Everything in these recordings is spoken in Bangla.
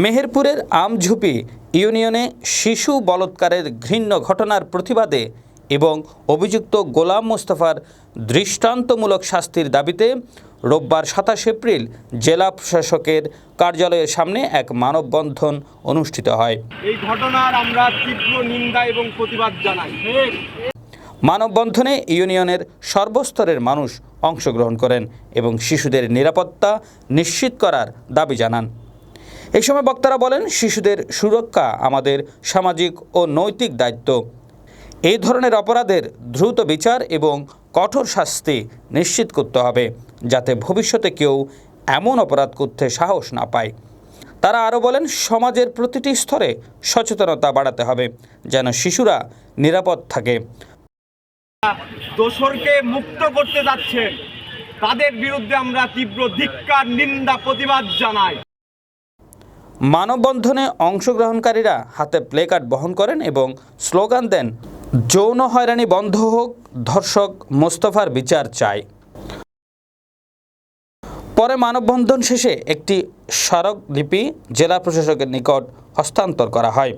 মেহেরপুরের আমঝুপি ইউনিয়নে শিশু বলৎকারের ঘৃণ্য ঘটনার প্রতিবাদে এবং অভিযুক্ত গোলাম মোস্তফার দৃষ্টান্তমূলক শাস্তির দাবিতে রোববার সাতাশ এপ্রিল জেলা প্রশাসকের কার্যালয়ের সামনে এক মানববন্ধন অনুষ্ঠিত হয়। এই ঘটনার আমরা তীব্র নিন্দা এবং প্রতিবাদ জানাই। মানববন্ধনে ইউনিয়নের সর্বস্তরের মানুষ অংশগ্রহণ করেন এবং শিশুদের নিরাপত্তা নিশ্চিত করার দাবি জানান। এই সময় বক্তারা বলেন, শিশুদের সুরক্ষা আমাদের সামাজিক ও নৈতিক দায়িত্ব। এই ধরনের অপরাধের দ্রুত বিচার এবং কঠোর শাস্তি নিশ্চিত করতে হবে, যাতে ভবিষ্যতে কেউ এমন অপরাধ করতে সাহস না পায়। তারা আরও বলেন, সমাজের প্রতিটি স্তরে সচেতনতা বাড়াতে হবে, যেন শিশুরা নিরাপদ থাকে। দোসরকে মুক্ত করতে যাচ্ছেন তাদের বিরুদ্ধে আমরা তীব্র ধিক্কার, নিন্দা, প্রতিবাদ জানাই। মানববন্ধনে অংশগ্রহণকারীরা হাতে প্লেকার্ড বহন করেন এবং স্লোগান দেন, যৌন হয়রানি বন্ধ হোক, ধর্ষক মোস্তফার বিচার চাই। পরে মানববন্ধন শেষে একটি স্মারকলিপি জেলা প্রশাসকের নিকট হস্তান্তর করা হয়।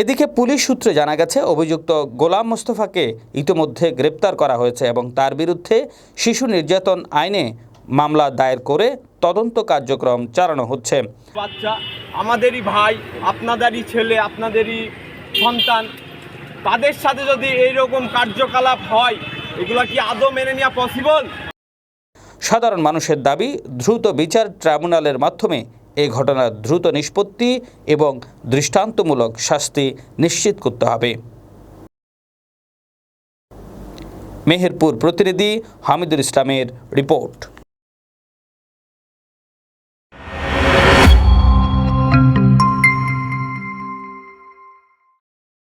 এদিকে পুলিশ সূত্রে জানা গেছে, অভিযুক্ত গোলাম মোস্তফাকে ইতিমধ্যে গ্রেপ্তার করা হয়েছে এবং তার বিরুদ্ধে শিশু নির্যাতন আইনে মামলা দায়ের করে তদন্ত কার্যক্রম চালানো হচ্ছে। বাচ্চা আমাদেরই ভাই আপনাদেরই ছেলে আপনাদেরই সন্তান তাদের সাথে যদি এইরকম কার্যকলাপ হয় এগুলা কি আদৌ মেনে নেওয়া পসিবল সাধারণ মানুষের দাবি দ্রুত বিচার ট্রাইব্যুনালের মাধ্যমে এই ঘটনার দ্রুত নিষ্পত্তি এবং দৃষ্টান্তমূলক শাস্তি নিশ্চিত করতে হবে। মেহেরপুর প্রতিনিধি হামিদুল ইসলামের রিপোর্ট।